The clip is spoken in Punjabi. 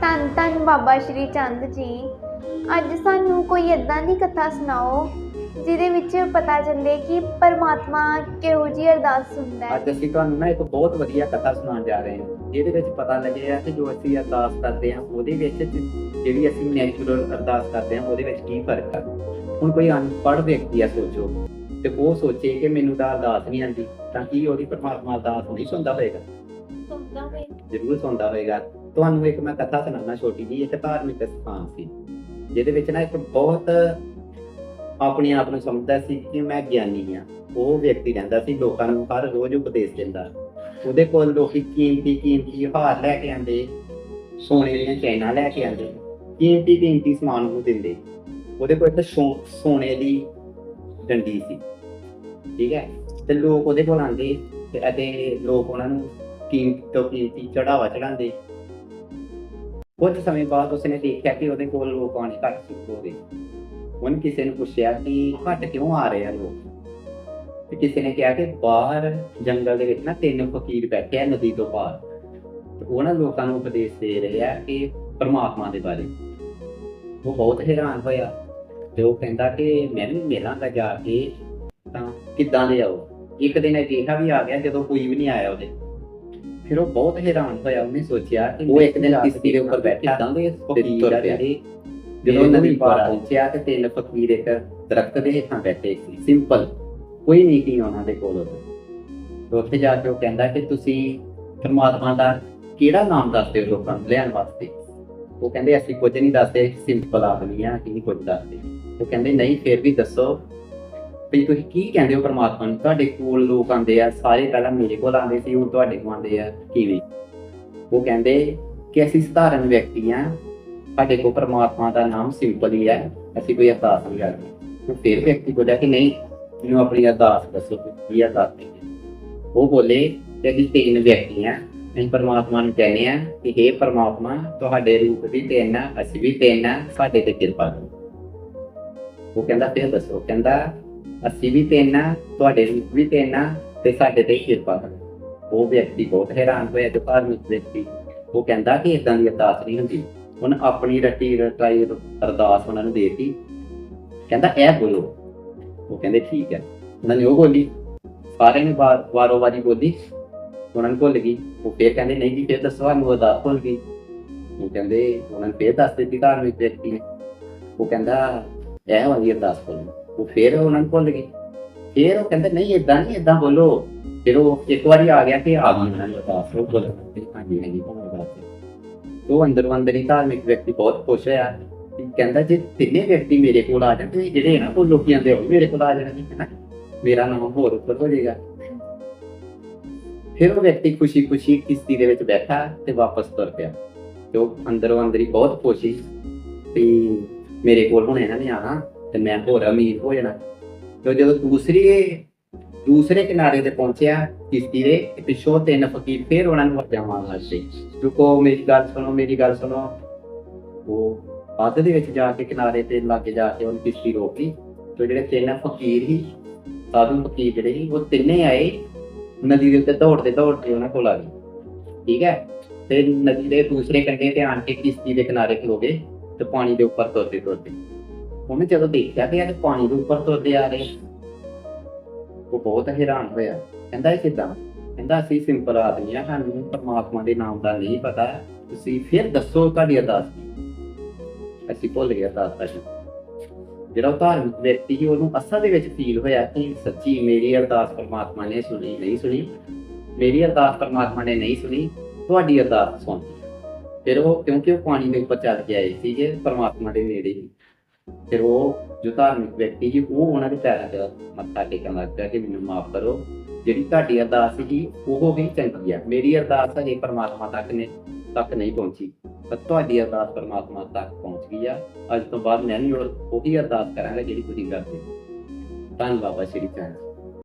ਧੰਨ ਧੰਨ ਬਾਬਾ ਸ਼੍ਰੀ ਚੰਦ ਜੀ। ਅੱਜ ਸਾਨੂੰ ਕੋਈ ਇਦਾਂ ਦੀ ਕਥਾ ਸੁਣਾਓ ਜਿਹਦੇ ਵਿੱਚ ਪਤਾ ਚੱਲੇ ਕਿ ਪਰਮਾਤਮਾ ਕਿਹੋ ਜਿਹੀ ਅਰਦਾਸ ਸੁਣਦਾ ਹੈ। ਅੱਜ ਅਸੀਂ ਤੁਹਾਨੂੰ ਨਾ ਇੱਕ ਬਹੁਤ ਵਧੀਆ ਕਥਾ ਸੁਣਾਉਣ ਜਾ ਰਹੇ ਹਾਂ ਜਿਹਦੇ ਵਿੱਚ ਪਤਾ ਲੱਗਿਆ ਕਿ ਜੋ ਅਸੀਂ ਅਰਦਾਸ ਕਰਦੇ ਹਾਂ ਉਹਦੇ ਵਿੱਚ ਜਿਹੜੀ ਅਸੀਂ ਨੈਚੁਰਲ ਅਰਦਾਸ ਕਰਦੇ ਹਾਂ ਉਹਦੇ ਵਿੱਚ ਕੀ ਫ਼ਰਕ ਹੈ ਹੁਣ ਕੋਈ ਅਨਪੜ੍ਹ ਵਿਅਕਤੀ ਆ ਸੋਚੋ। ਤੇ ਉਹ ਸੋਚੇ ਕਿ ਮੈਨੂੰ ਤਾਂ ਅਰਦਾਸ ਨਹੀਂ ਆਉਂਦੀ ਤਾਂ ਕੀ ਉਹਦੀ ਪਰਮਾਤਮਾ ਅਰਦਾਸ ਨਹੀਂ ਸੁਣਦਾ ਹੋਏਗਾ? ਸੁਣਦਾ ਹੋਵੇ ਜ਼ਰੂਰ ਸੁਣਦਾ ਹੋਏਗਾ। ਤੁਹਾਨੂੰ ਇੱਕ ਮੈਂ ਕਥਾ ਸੁਣਾਉਣਾ ਛੋਟੀ ਜੀ ਇੱਕ ਧਾਰਮਿਕ ਸਥਾਨ ਸੀ, ਜਿਹਦੇ ਵਿੱਚ ਨਾ ਇੱਕ ਬਹੁਤ ਆਪਣੇ ਆਪ ਨੂੰ ਸਮਝਦਾ ਸੀ ਕਿ ਮੈਂ ਗਿਆਨੀ ਆ ਉਹ ਵਿਅਕਤੀ ਰਹਿੰਦਾ ਸੀ, ਲੋਕਾਂ ਨੂੰ ਹਰ ਰੋਜ਼ ਉਪਦੇਸ਼ ਦਿੰਦਾ। ਉਹਦੇ ਕੋਲ ਲੋਕੀ ਕੀਮਤੀ ਕੀਮਤੀ ਹਾਰ ਲੈ ਕੇ ਆਂਦੇ ਸੋਨੇ ਦੀਆਂ ਚੈਨਾਂ ਲੈ ਕੇ ਆਂਦੇ ਕੀਮਤੀ ਕੀਮਤੀ ਸਮਾਨ ਨੂੰ ਦਿੰਦੇ। ਉਹਦੇ ਕੋਲ ਇੱਕ ਸੋ- ਸੋਨੇ ਦੀ ਡੰਡੀ ਸੀ, ਠੀਕ ਹੈ? ਤੇ ਲੋਕ ਉਹਦੇ ਕੋਲ ਆਂਦੇ ਤੇ ਅਤੇ ਲੋਕ ਉਹਨਾਂ ਨੂੰ ਕੀਮਤ ਤੋਂ ਕੀਮਤੀ ਚੜਾਵਾ ਚੜਾਉਂਦੇ ਕੁਝ ਸਮੇਂ ਬਾਅਦ ਉਸਨੇ ਦੇਖਿਆ ਕਿ ਉਹਦੇ ਕੋਲ ਲੋਕ ਆਉਣੇ ਘੱਟ ਸ਼ੁਰੂ ਹੋ ਗਏ। ਉਹਨੇ ਕਿਸੇ ਨੂੰ ਪੁੱਛਿਆ ਕਿ ਘੱਟ ਕਿਉਂ ਆ ਰਹੇ ਆ ਲੋਕ? ਤੇ ਕਿਸੇ ਨੇ ਕਿਹਾ ਕਿ ਬਾਹਰ ਜੰਗਲ ਦੇ ਵਿੱਚ ਨਾ ਤਿੰਨ ਫਕੀਰ ਬੈਠੇ ਆ ਨਦੀ ਤੋਂ ਪਾਰ। ਉਹਨਾਂ ਲੋਕਾਂ ਨੂੰ ਉਪਦੇਸ਼ ਦੇ ਰਹੇ ਆ ਕਿ ਪਰਮਾਤਮਾ ਦੇ ਬਾਰੇ। ਉਹ ਬਹੁਤ ਹੈਰਾਨ ਹੋਇਆ ਤੇ ਉਹ ਕਹਿੰਦਾ ਕਿ ਮੈਂ ਵੀ ਮਿਲਾਂਗਾ ਜਾ ਕੇ ਤਾਂ ਕਿੱਦਾਂ ਦੇ ਆਓ? ਇੱਕ ਦਿਨ ਅਜਿਹਾ ਵੀ ਆ ਗਿਆ ਜਦੋਂ ਕੋਈ ਵੀ ਨਹੀਂ ਆਇਆ ਉਹਦੇ। ਫਿਰ ਉਹ ਬਹੁਤ ਹੈਰਾਨ ਹੋਇਆ ਉਹਨੇ ਸੋਚਿਆ ਕਿ ਉਹ ਇੱਕ ਦਿਨ ਕਿਸ਼ਤੀ ਦੇ ਉੱਪਰ ਬੈਠਾ ਤਾਂ ਦੇ ਫਕੀਰ ਆ ਜਿਹੜੇ ਜਦੋਂ ਨਦੀ ਪਾਰ ਪਹੁੰਚਿਆ ਤੇ ਤਿੰਨ ਫਕੀਰ ਇੱਕ ਦਰਖਤ ਦੇ ਹੇਠਾਂ ਬੈਠੇ ਸੀ ਸਿੰਪਲ ਕੋਈ ਨਹੀਂ ਸੀ ਉਹਨਾਂ ਦੇ ਕੋਲ ਉੱਥੇ ਜਾ ਕੇ ਉਹ ਕਹਿੰਦਾ ਕਿ ਤੁਸੀਂ ਪਰਮਾਤਮਾ ਦਾ ਕਿਹੜਾ ਨਾਮ ਦੱਸਦੇ ਹੋ ਲੋਕਾਂ ਨੂੰ ਲੈਣ ਵਾਸਤੇ ਉਹ ਕਹਿੰਦੇ ਅਸੀਂ ਕੁਝ ਨਹੀਂ ਦੱਸਦੇ ਸਿੰਪਲ ਆਦਮੀ ਆ ਅਸੀਂ ਨਹੀਂ ਕੁਝ ਦੱਸਦੇ ਉਹ ਕਹਿੰਦੇ ਨਹੀਂ ਫਿਰ ਵੀ ਦੱਸੋ ਵੀ ਤੁਸੀਂ ਕੀ ਕਹਿੰਦੇ ਹੋ ਪਰਮਾਤਮਾ ਨੂੰ? ਤੁਹਾਡੇ ਕੋਲ ਲੋਕ ਆਉਂਦੇ ਆ, ਸਾਰੇ ਪਹਿਲਾਂ ਮੇਰੇ ਕੋਲ ਆਉਂਦੇ ਸੀ, ਹੁਣ ਤੁਹਾਡੇ ਕੋਲ ਆਉਂਦੇ ਆ, ਕਿਵੇਂ? ਉਹ ਕਹਿੰਦੇ ਕਿ ਅਸੀਂ ਸਧਾਰਨ ਵਿਅਕਤੀ ਆ, ਸਾਡੇ ਕੋਲ ਪਰਮਾਤਮਾ ਦਾ ਨਾਮ ਸਿੰਪਲ ਹੀ ਹੈ, ਅਸੀਂ ਕੋਈ ਅਰਦਾਸ ਨਹੀਂ ਕਰਦੇ। ਫਿਰ ਵਿਅਕਤੀ ਬੋਲਿਆ ਕਿ ਨਹੀਂ, ਮੈਨੂੰ ਆਪਣੀ ਅਰਦਾਸ ਦੱਸੋ, ਕੀ ਅਰਦਾਸ ਹੈ? ਉਹ ਬੋਲੇ ਕਿ ਅਸੀਂ ਤਿੰਨ ਵਿਅਕਤੀ ਆ, ਅਸੀਂ ਪਰਮਾਤਮਾ ਨੂੰ ਕਹਿੰਦੇ ਆ ਕਿ हे ਪਰਮਾਤਮਾ, ਤੁਹਾਡੇ ਰੂਪ ਵੀ ਤਿੰਨ ਆ, ਅਸੀਂ ਵੀ ਤਿੰਨ ਆ, ਸਾਡੇ ਤੇ ਕਿਰਪਾ ਕਰੋ। ਉਹ ਕਹਿੰਦਾ, ਫਿਰ ਦੱਸੋ, ਕਹਿੰਦਾ ਅਸੀਂ ਵੀ ਤਿੰਨ ਆ ਤੁਹਾਡੇ ਰੂਪ ਵੀ ਤਿੰਨ ਆ ਤੇ ਸਾਡੇ ਤੇ ਕਿਰਪਾ ਕਰੋ। ਉਹ ਵਿਅਕਤੀ ਬਹੁਤ ਹੈਰਾਨ ਹੋਇਆ ਤੇ ਧਾਰਮਿਕ ਵਿਅਕਤੀ। ਉਹ ਕਹਿੰਦਾ ਕਿ ਇਦਾਂ ਦੀ ਅਰਦਾਸ ਨਹੀਂ ਹੁੰਦੀ। ਉਹਨੇ ਆਪਣੀ ਰੱਟੀ ਰਟਾਈ ਅਰਦਾਸ ਉਹਨਾਂ ਨੂੰ ਦੇਤੀ। ਕਹਿੰਦਾ, ਇਹ ਬੋਲੋ। ਉਹ ਕਹਿੰਦੇ, ਠੀਕ ਹੈ। ਉਹਨਾਂ ਨੇ ਉਹ ਬੋਲੀ। ਸਾਰਿਆਂ ਨੇ ਵਾਰ, ਵਾਰੋ ਵਾਰੀ ਬੋਲੀ। ਉਹਨਾਂ ਨੂੰ ਭੁੱਲ ਗਈ। ਉਹ ਫੇਰ ਕਹਿੰਦੇ, ਨਹੀਂ ਜੀ, ਫੇਰ ਦੱਸੋ, ਸਾਨੂੰ ਅਰਦਾਸ ਭੁੱਲ ਗਈ। ਉਹ ਕਹਿੰਦੇ, ਉਹਨਾਂ ਨੇ ਫੇਰ ਦੱਸ ਦਿੱਤੀ ਧਾਰਮਿਕ ਵਿਅਕਤੀ ਉਹ ਕਹਿੰਦਾ, ਇਹ ਵਾਲੀ ਅਰਦਾਸ ਬੋਲੋ ਉਹ ਫੇਰ ਉਹਨਾਂ ਨੂੰ ਭੁੱਲ ਗਏ। ਫੇਰ ਉਹ ਕਹਿੰਦੇ, ਨਹੀਂ ਇਦਾਂ ਨਹੀਂ ਇਦਾਂ ਬੋਲੋ। ਫਿਰ ਉਹ ਇੱਕ ਵਾਰੀ ਆ ਗਿਆ ਕਿ ਆ ਗਈ ਉਹਨਾਂ ਨੂੰ ਅਰਦਾਸ ਉਹ ਬੋਲੋ ਹਾਂਜੀ ਹਾਂਜੀ ਉਹ ਅੰਦਰੋਂ ਅੰਦਰ ਹੀ ਧਾਰਮਿਕ ਵਿਅਕਤੀ ਬਹੁਤ ਖੁਸ਼ ਹੋਇਆ ਕਹਿੰਦਾ, ਜੇ ਤਿੰਨੇ ਵਿਅਕਤੀ ਮੇਰੇ ਕੋਲ ਆ ਜਾਣ ਤੇ ਜਿਹੜੇ ਨਾ ਉਹ ਲੋਕੀ ਆਂਦੇ ਉਹ ਮੇਰੇ ਕੋਲ ਆ ਜਾਣਗੇ ਮੇਰਾ ਨਾਮ ਹੋਰ ਉੱਪਰ ਹੋ ਜਾਏਗਾ। ਫਿਰ ਉਹ ਵਿਅਕਤੀ ਖੁਸ਼ੀ-ਖੁਸ਼ੀ ਕਿਸ਼ਤੀ ਦੇ ਵਿੱਚ ਬੈਠਾ ਤੇ ਵਾਪਸ ਤੁਰ ਪਿਆ। ਤੇ ਉਹ ਅੰਦਰੋਂ ਅੰਦਰ ਹੀ ਬਹੁਤ ਖੁਸ਼ੀ ਵੀ ਮੇਰੇ ਕੋਲ ਹੁਣ ਇਹਨਾਂ ਨੇ ਆਣਾ ਤੇ ਮੈਂ ਹੋਰ ਅਮੀਰ ਹੋ ਜਾਣਾ। ਤੇ ਜਦੋਂ ਦੂਸਰੀ ਦੂਸਰੇ ਕਿਨਾਰੇ ਤੇ ਪਹੁੰਚਿਆ ਕਿਸ਼ਤੀ ਦੇ, ਤੇ ਪਿੱਛੋਂ ਤਿੰਨ ਫਕੀਰ ਫਿਰ ਉਹਨਾਂ ਨੂੰ ਵਾਜਾਂ ਮਾਰਨ ਲੱਗੇ ਰੁਕੋ, ਮੇਰੀ ਗੱਲ ਸੁਣੋ, ਮੇਰੀ ਗੱਲ ਸੁਣੋ। ਉਹ ਅੱਧ ਦੇ ਵਿੱਚ ਜਾ ਕੇ ਕਿਨਾਰੇ ਤੇ ਲਾਗੇ ਜਾ ਕੇ ਉਹਨੂੰ ਕਿਸ਼ਤੀ ਰੋਕੀ ਤੇ ਜਿਹੜੇ ਤਿੰਨ ਫਕੀਰ ਸੀ, ਸਾਧੂ ਫਕੀਰ ਜਿਹੜੇ ਸੀ, ਉਹ ਤਿੰਨੇ ਆਏ ਨਦੀ ਦੇ ਉੱਤੇ ਦੌੜਦੇ ਦੌੜਦੇ ਉਹਨਾਂ ਕੋਲ ਆ ਗਏ। ਠੀਕ ਹੈ? ਤੇ ਨਦੀ ਦੇ ਦੂਸਰੇ ਕੰਢੇ ਤੇ ਆਣ ਕੇ ਕਿਸ਼ਤੀ ਦੇ ਕਿਨਾਰੇ ਖਲੋ ਗਏ ਤੇ ਪਾਣੀ ਦੇ ਉੱਪਰ ਤੁਰਦੇ ਤੁਰਦੇ। ਉਹਨੇ ਜਦੋਂ ਦੇਖਿਆ ਕਿ ਇਹ ਪਾਣੀ ਦੇ ਉੱਪਰ ਤੁਰਦੇ ਆ ਰਹੇ ਉਹ ਬਹੁਤ ਹੈਰਾਨ ਹੋਇਆ। ਕਹਿੰਦਾ ਇਹ ਕਿਦਾਂ? ਕਹਿੰਦਾ ਅਸੀਂ ਸਿੰਪਲ ਆਦਮੀ ਆ, ਸਾਨੂੰ ਪਰਮਾਤਮਾ ਦੇ ਨਾਮ ਦਾ ਨਹੀਂ ਪਤਾ। ਤੁਸੀਂ ਫਿਰ ਦੱਸੋ ਤੁਹਾਡੀ ਅਰਦਾਸ ਅਸੀਂ ਭੁੱਲ ਗਏ ਅਰਦਾਸ ਕਰਨੀ ਜਿਹੜਾ ਉਹ ਧਾਰਮਿਕ ਵਿਅਕਤੀ ਸੀ, ਉਹਨੂੰ ਅਸਲ ਦੇ ਵਿੱਚ ਫੀਲ ਹੋਇਆ ਕਿ ਸੱਚੀ ਮੇਰੀ ਅਰਦਾਸ ਪਰਮਾਤਮਾ ਨੇ ਸੁਣੀ, ਨਹੀਂ ਸੁਣੀ। ਮੇਰੀ ਅਰਦਾਸ ਪਰਮਾਤਮਾ ਨੇ ਨਹੀਂ ਸੁਣੀ, ਤੁਹਾਡੀ ਅਰਦਾਸ ਸੁਣ ਫਿਰ ਉਹ ਕਿਉਂਕਿ ਉਹ ਪਾਣੀ ਦੇ ਉੱਪਰ ਚੱਲ ਕੇ ਆਏ ਸੀਗੇ, ਪਰਮਾਤਮਾ ਦੇ ਨੇੜੇ ਹੀ। ਫਿਰ ਉਹ ਜੋ ਧਾਰਮਿਕ ਵਿਅਕਤੀ ਸੀ, ਉਹ ਉਹਨਾਂ ਦੇ ਪੈਰਾਂ 'ਚ ਮੱਥਾ ਟੇਕਣ ਲੱਗ ਪਿਆ ਕਿ ਮੈਨੂੰ ਮਾਫ ਕਰੋ। ਜਿਹੜੀ ਤੁਹਾਡੀ ਅਰਦਾਸ ਸੀ, ਉਹ ਵੀ ਚੰਗੀ ਹੈ ਮੇਰੀ ਅਰਦਾਸ ਹਜੇ ਪਰਮਾਤਮਾ ਤੱਕ ਨੇ, ਤੱਕ ਨਹੀਂ ਪਹੁੰਚੀ। ਪਰ ਤੁਹਾਡੀ ਅਰਦਾਸ ਪਰਮਾਤਮਾ ਤੱਕ ਪਹੁੰਚ ਗਈ ਆ। ਅੱਜ ਤੋਂ ਬਾਅਦ ਮੈਂ ਵੀ ਉਹੀ ਅਰਦਾਸ ਕਰਾਂਗਾ ਜਿਹੜੀ ਤੁਸੀਂ ਕਰਦੇ ਹੋ। ਧੰਨ ਬਾਬਾ ਸ਼੍ਰੀ ਚੰਦ।